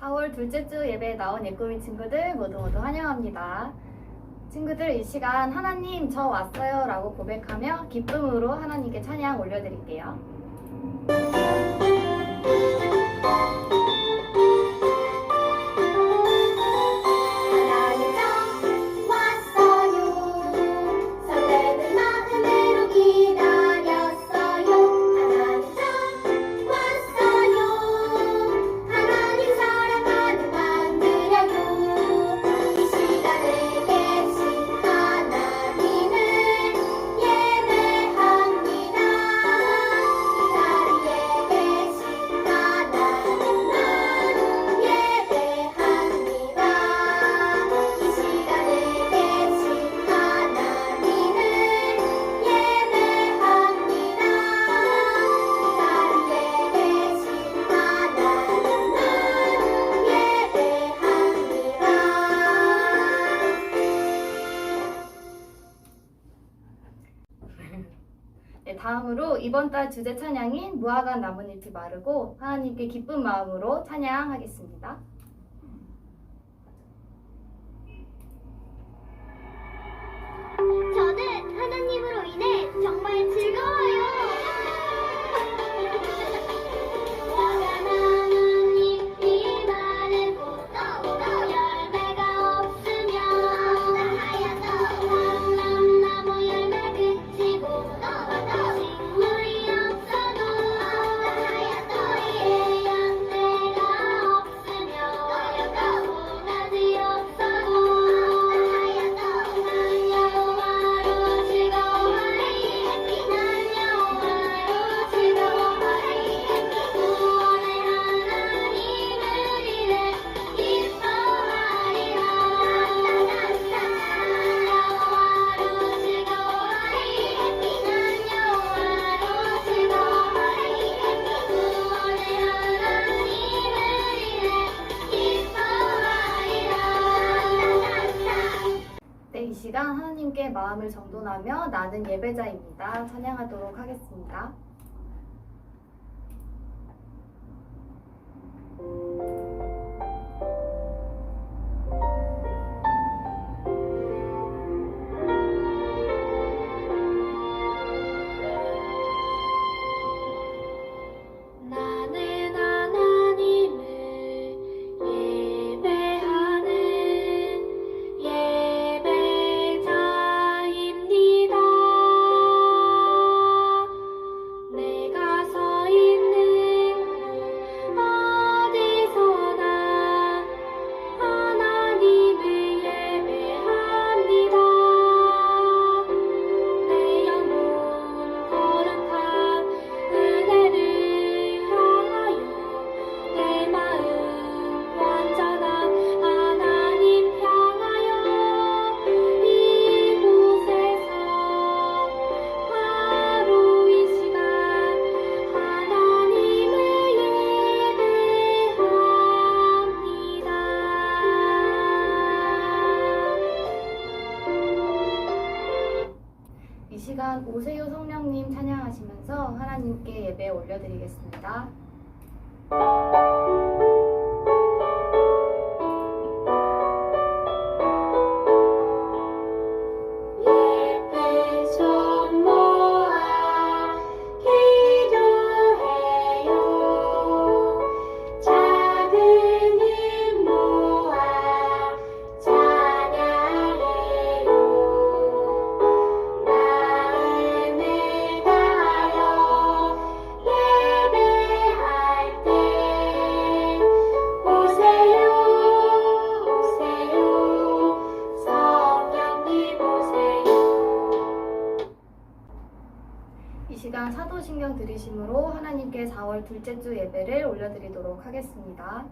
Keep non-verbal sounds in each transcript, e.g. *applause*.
4월 둘째 주 예배에 나온 예꿈이 친구들 모두 모두 환영합니다. 친구들 이 시간 하나님 저 왔어요 라고 고백하며 기쁨으로 하나님께 찬양 올려드릴게요. 네, 다음으로 이번 달 주제 찬양인 무화과 나뭇잎이 마르고 하나님께 기쁜 마음으로 찬양하겠습니다. 마음을 정돈하며 나는 예배자입니다. 찬양하도록 하겠습니다. 시간 사도신경 들으심으로 하나님께 4월 둘째 주 예배를 올려드리도록 하겠습니다.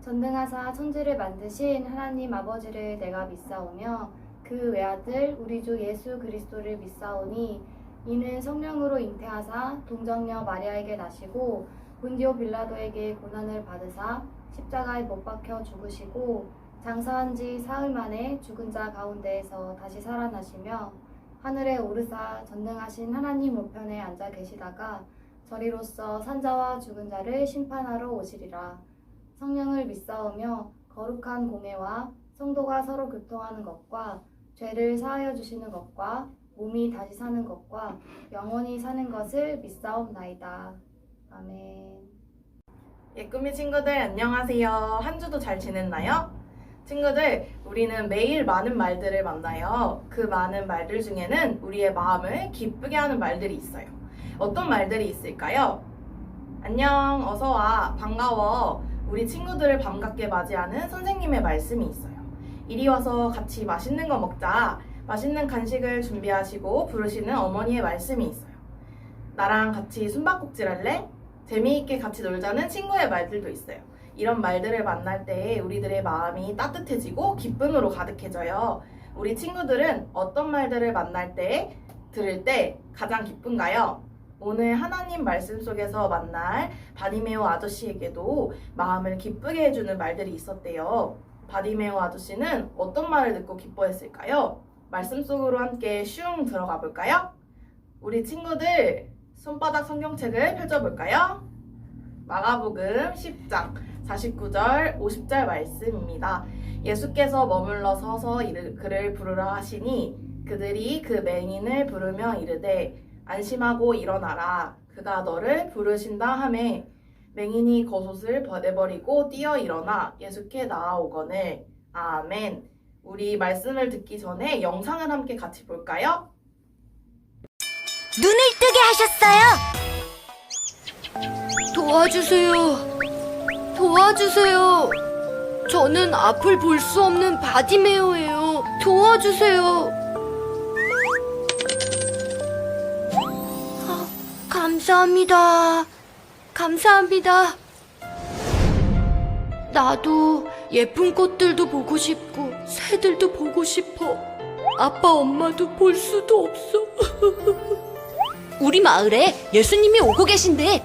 전능하사 천지를 만드신 하나님 아버지를 내가 믿사오며 그 외아들 우리 주 예수 그리스도를 믿사오니 이는 성령으로 잉태하사 동정녀 마리아에게 나시고 본디오 빌라도에게 고난을 받으사 십자가에 못 박혀 죽으시고 장사한 지 사흘 만에 죽은 자 가운데에서 다시 살아나시며 하늘에 오르사 전능하신 하나님 우편에 앉아 계시다가 저리로서 산자와 죽은 자를 심판하러 오시리라. 성령을 믿사오며 거룩한 공예와 성도가 서로 교통하는 것과 죄를 사하여 주시는 것과 몸이 다시 사는 것과 영원히 사는 것을 믿사옵나이다. 아멘. 예꾸미 친구들 안녕하세요. 한 주도 잘 지냈나요? 친구들, 우리는 매일 많은 말들을 만나요. 그 많은 말들 중에는 우리의 마음을 기쁘게 하는 말들이 있어요. 어떤 말들이 있을까요? 안녕, 어서 와, 반가워. 우리 친구들을 반갑게 맞이하는 선생님의 말씀이 있어요. 이리 와서 같이 맛있는 거 먹자. 맛있는 간식을 준비하시고 부르시는 어머니의 말씀이 있어요. 나랑 같이 숨바꼭질 할래? 재미있게 같이 놀자는 친구의 말들도 있어요. 이런 말들을 만날 때 우리들의 마음이 따뜻해지고 기쁨으로 가득해져요. 우리 친구들은 어떤 말들을 만날 때, 들을 때 가장 기쁜가요? 오늘 하나님 말씀 속에서 만날 바디메오 아저씨에게도 마음을 기쁘게 해주는 말들이 있었대요. 바디메오 아저씨는 어떤 말을 듣고 기뻐했을까요? 말씀 속으로 함께 슝 들어가 볼까요? 우리 친구들 손바닥 성경책을 펼쳐볼까요? 마가복음 10장 49절 50절 말씀입니다. 예수께서 머물러 서서 그를 부르라 하시니 그들이 그 맹인을 부르며 이르되 안심하고 일어나라 그가 너를 부르신다 하매 맹인이 겉옷을 벗어버리고 뛰어 일어나 예수께 나아오거늘 아멘 우리 말씀을 듣기 전에 영상을 함께 같이 볼까요? 눈을 뜨게 하셨어요. 도와주세요. 도와주세요. 저는 앞을 볼 수 없는 바디메어예요. 도와주세요. 아, 감사합니다. 감사합니다. 나도 예쁜 꽃들도 보고 싶고 새들도 보고 싶어. 아빠 엄마도 볼 수도 없어. *laughs* 우리 마을에 예수님이 오고 계신데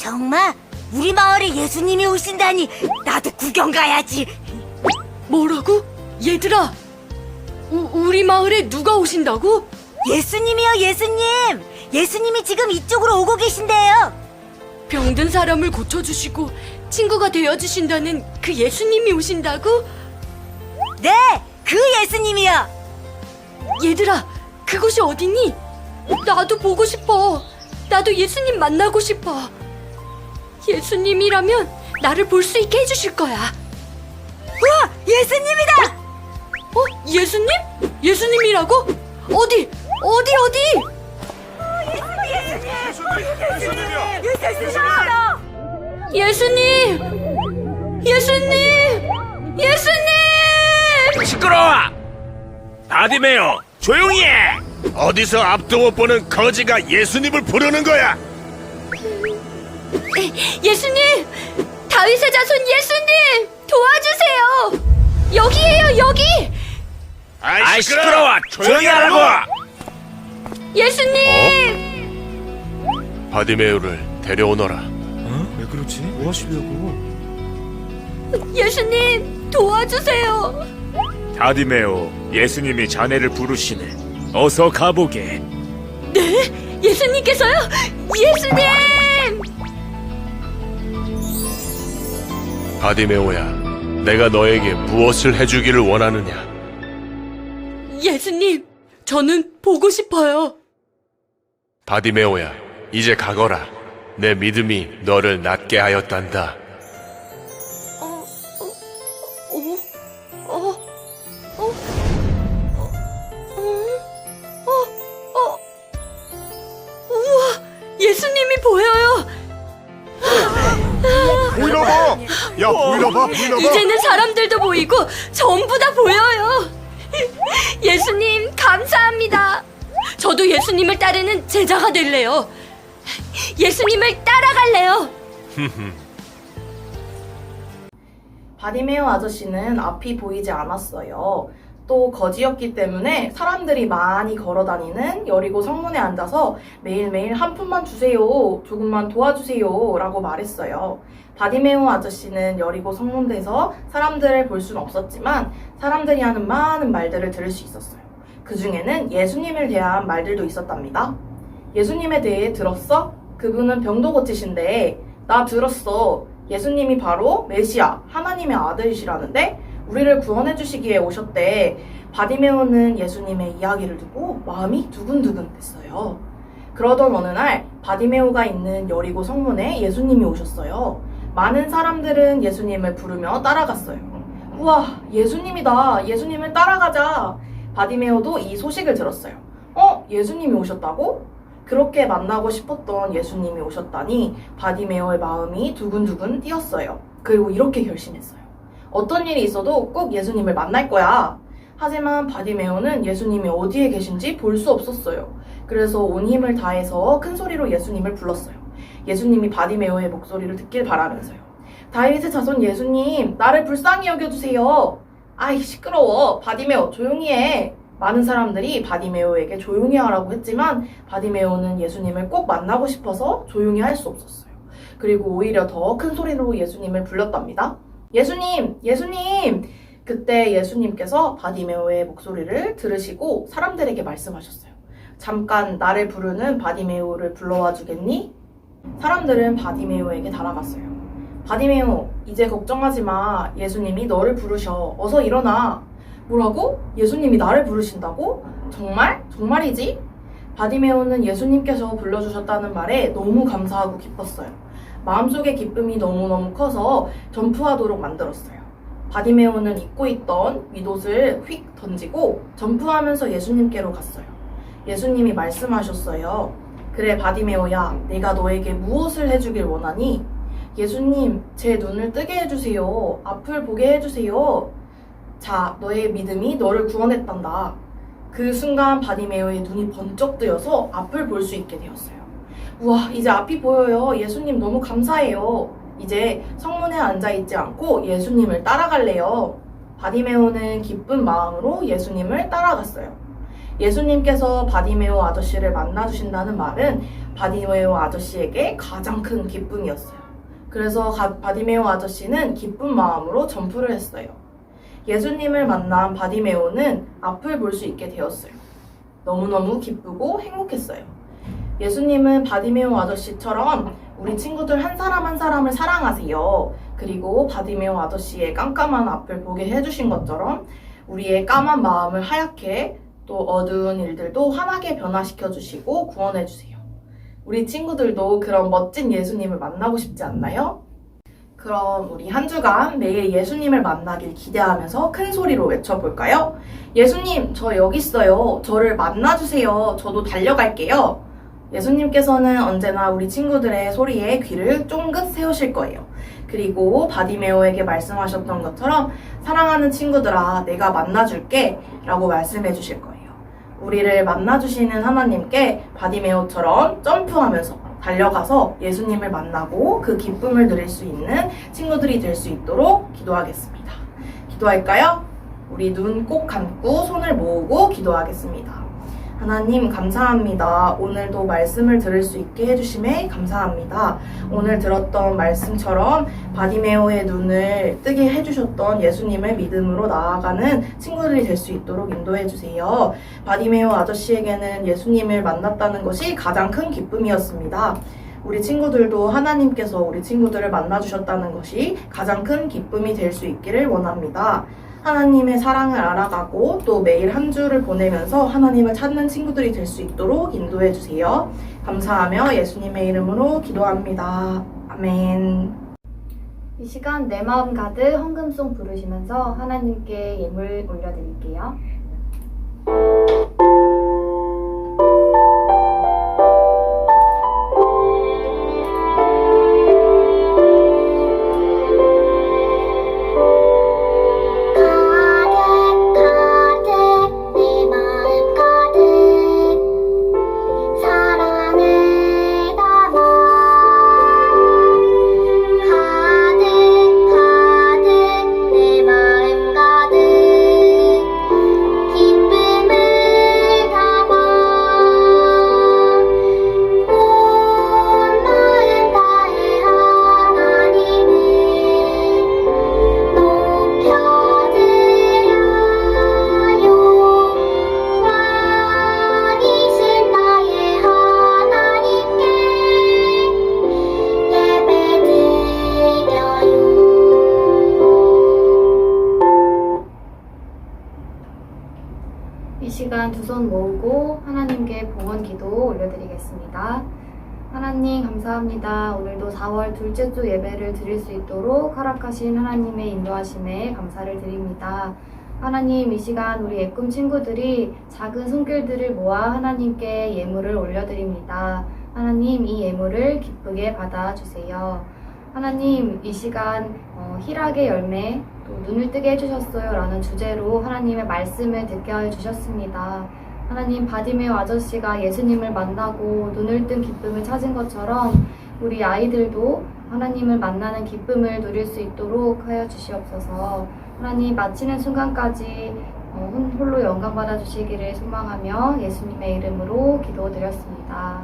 정말 우리 마을에 예수님이 오신다니 나도 구경 가야지. 뭐라고? 얘들아, 우, 우리 마을에 누가 오신다고? 예수님이요, 예수님. 예수님이 지금 이쪽으로 오고 계신데요. 병든 사람을 고쳐주시고 친구가 되어주신다는 그 예수님이 오신다고? 네, 그 예수님이요. 얘들아, 그곳이 어디니? 나도 보고 싶어. 나도 예수님 만나고 싶어. 예수님이라면 나를 볼 수 있게 해주실 거야. 우와, 예수님이다. 어? 예수님? 예수님이라고? 어디? 어디 어디? 예수님이다. 예수님! 예수님! 예수님! 시끄러워! 바디메어 조용히 해! 어디서 앞도 못 보는 거지가 예수님을 부르는 거야? 예수님! 다윗의 자손 예수님! 도와주세요! 여기에요, 여기! 아이 시끄러워! 조용히 하라고! 예수님! 바디메어를 데려오너라 어? 왜 그러지? 뭐 하시려고? 예수님! 도와주세요! 다디메오, 예수님이 자네를 부르시네. 어서 가보게. 네? 예수님께서요? 예수님! 바디메오야 내가 너에게 무엇을 해주기를 원하느냐? 예수님, 저는 보고 싶어요. 바디메오야 이제 가거라. 내 믿음이 너를 낫게 하였단다 봐. 야 보이나 봐. 보이나 봐. 이제는 사람들도 보이고 전부 다 보여요. *laughs* 예수님 감사합니다. 저도 예수님을 따르는 제자가 될래요. 예수님을 따라갈래요. *laughs* 바디메오 아저씨는 앞이 보이지 않았어요. 또 거지였기 때문에 사람들이 많이 걸어 다니는 여리고 성문에 앉아서 매일매일 한 푼만 주세요. 조금만 도와주세요. 라고 말했어요. 바디메오 아저씨는 여리고 성문대에서 사람들을 볼 수는 없었지만 사람들이 하는 많은 말들을 들을 수 있었어요. 그 중에는 예수님을 대한 말들도 있었답니다. 예수님에 대해 들었어? 그분은 병도 고치신데 나 들었어. 예수님이 바로 메시아, 하나님의 아들이시라는데 우리를 구원해 주시기에 오셨대. 바디메오는 예수님의 이야기를 듣고 마음이 두근두근 됐어요. 그러던 어느 날 바디메오가 있는 여리고 성문에 예수님이 오셨어요. 많은 사람들은 예수님을 부르며 따라갔어요. 우와, 예수님이다. 예수님을 따라가자. 바디메오도 이 소식을 들었어요. 어? 예수님이 오셨다고? 그렇게 만나고 싶었던 예수님이 오셨다니 바디메오의 마음이 두근두근 뛰었어요. 그리고 이렇게 결심했어요. 어떤 일이 있어도 꼭 예수님을 만날 거야. 하지만 바디메오는 예수님이 어디에 계신지 볼 수 없었어요. 그래서 온 힘을 다해서 큰 소리로 예수님을 불렀어요. 예수님이 바디메오의 목소리를 듣길 바라면서요. 다윗의 자손 예수님, 나를 불쌍히 여겨주세요. 아이, 시끄러워. 바디메오, 조용히 해. 많은 사람들이 바디메오에게 조용히 하라고 했지만 바디메오는 예수님을 꼭 만나고 싶어서 조용히 할 수 없었어요. 그리고 오히려 더 큰 소리로 예수님을 불렀답니다. 예수님, 예수님! 그때 예수님께서 바디메오의 목소리를 들으시고 사람들에게 말씀하셨어요. 잠깐 나를 부르는 바디메오를 불러와 주겠니? 사람들은 바디메오에게 달아갔어요. 바디메오, 이제 걱정하지 마. 예수님이 너를 부르셔. 어서 일어나. 뭐라고? 예수님이 나를 부르신다고? 정말? 정말이지? 바디메오는 예수님께서 불러주셨다는 말에 너무 감사하고 기뻤어요. 마음속의 기쁨이 너무너무 커서 점프하도록 만들었어요. 바디메오는 입고 있던 윗옷을 휙 던지고 점프하면서 예수님께로 갔어요. 예수님이 말씀하셨어요. 그래, 바디메오야, 내가 너에게 무엇을 해주길 원하니? 예수님, 제 눈을 뜨게 해주세요. 앞을 보게 해주세요. 자, 너의 믿음이 너를 구원했단다. 그 순간 바디메오의 눈이 번쩍 뜨여서 앞을 볼 수 있게 되었어요. 우와, 이제 앞이 보여요. 예수님 너무 감사해요. 이제 성문에 앉아있지 않고 예수님을 따라갈래요. 바디메오는 기쁜 마음으로 예수님을 따라갔어요. 예수님께서 바디메오 아저씨를 만나주신다는 말은 바디메오 아저씨에게 가장 큰 기쁨이었어요. 그래서 가- 바디메오 아저씨는 기쁜 마음으로 점프를 했어요. 예수님을 만난 바디메오는 앞을 볼 수 있게 되었어요. 너무너무 기쁘고 행복했어요. 예수님은 바디메오 아저씨처럼 우리 친구들 한 사람 한 사람을 사랑하세요. 그리고 바디메오 아저씨의 깜깜한 앞을 보게 해주신 것처럼 우리의 까만 마음을 하얗게 또 어두운 일들도 환하게 변화시켜 주시고 구원해 주세요. 우리 친구들도 그런 멋진 예수님을 만나고 싶지 않나요? 그럼 우리 한 주간 매일 예수님을 만나길 기대하면서 큰 소리로 외쳐볼까요? 예수님, 저 여기 있어요. 저를 만나주세요. 저도 달려갈게요. 예수님께서는 언제나 우리 친구들의 소리에 귀를 쫑긋 세우실 거예요. 그리고 바디메오에게 말씀하셨던 것처럼 사랑하는 친구들아, 내가 만나줄게 라고 말씀해 주실 거예요. 우리를 만나주시는 하나님께 바디메오처럼 점프하면서 달려가서 예수님을 만나고 그 기쁨을 누릴 수 있는 친구들이 될 수 있도록 기도하겠습니다. 기도할까요? 우리 눈 꼭 감고 손을 모으고 기도하겠습니다. 하나님 감사합니다. 오늘도 말씀을 들을 수 있게 해주심에 감사합니다. 오늘 들었던 말씀처럼 바디메오의 눈을 뜨게 해주셨던 예수님을 믿음으로 나아가는 친구들이 될 수 있도록 인도해 주세요. 바디메오 아저씨에게는 예수님을 만났다는 것이 가장 큰 기쁨이었습니다. 우리 친구들도 하나님께서 우리 친구들을 만나주셨다는 것이 가장 큰 기쁨이 될 수 있기를 원합니다. 하나님의 사랑을 알아가고 또 매일 한 주를 보내면서 하나님을 찾는 친구들이 될 수 있도록 인도해 주세요. 감사하며 예수님의 이름으로 기도합니다. 아멘. 이 시간 내 마음 가득 헌금송 부르시면서 하나님께 예물 올려드릴게요. 둘째 주 예배를 드릴 수 있도록 허락하신 하나님의 인도하심에 감사를 드립니다. 하나님 이 시간 우리 예꿈 친구들이 작은 손길들을 모아 하나님께 예물을 올려드립니다. 하나님 이 예물을 기쁘게 받아주세요. 하나님 이 시간 어, 희락의 열매 또 눈을 뜨게 해주셨어요 라는 주제로 하나님의 말씀을 듣게 해주셨습니다. 하나님 바디메오 아저씨가 예수님을 만나고 눈을 뜬 기쁨을 찾은 것처럼 우리 아이들도 하나님을 만나는 기쁨을 누릴 수 있도록 하여 주시옵소서. 하나님 마치는 순간까지 어, 혼- 홀로 영광 받아 주시기를 소망하며 예수님의 이름으로 기도드렸습니다.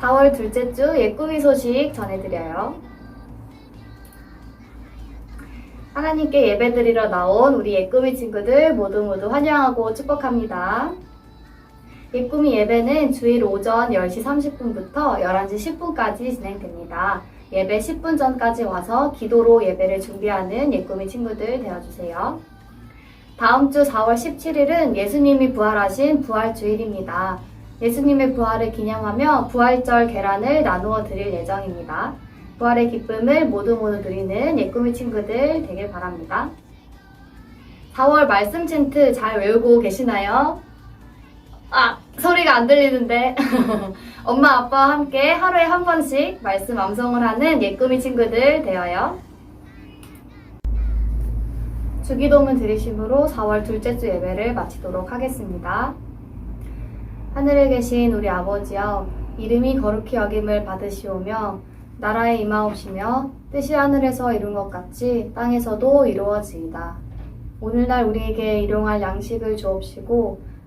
4월 둘째 주 예꾸미 소식 전해드려요. 하나님께 예배드리러 나온 우리 예꾸미 친구들 모두 모두 환영하고 축복합니다. 예꾸미 예배는 주일 오전 10시 30분부터 11시 10분까지 진행됩니다. 예배 10분 전까지 와서 기도로 예배를 준비하는 예꾸미 친구들 되어주세요. 다음 주 4월 17일은 예수님이 부활하신 부활주일입니다. 예수님의 부활을 기념하며 부활절 계란을 나누어 드릴 예정입니다. 부활의 기쁨을 모두 모두 누리는 예꾸미 친구들 되길 바랍니다. 4월 말씀 챈트 잘 외우고 계시나요? 아, 소리가 안 들리는데. *laughs* 엄마, 아빠와 함께 하루에 한 번씩 말씀 암송을 하는 예꾸미 친구들 되어요. 주기도문 드리심으로 4월 둘째 주 예배를 마치도록 하겠습니다. 하늘에 계신 우리 아버지여, 이름이 거룩히 여김을 받으시오며, 나라에 임하옵시며, 뜻이 하늘에서 이룬 것 같이 땅에서도 이루어지이다. 오늘날 우리에게 일용할 양식을 주옵시고,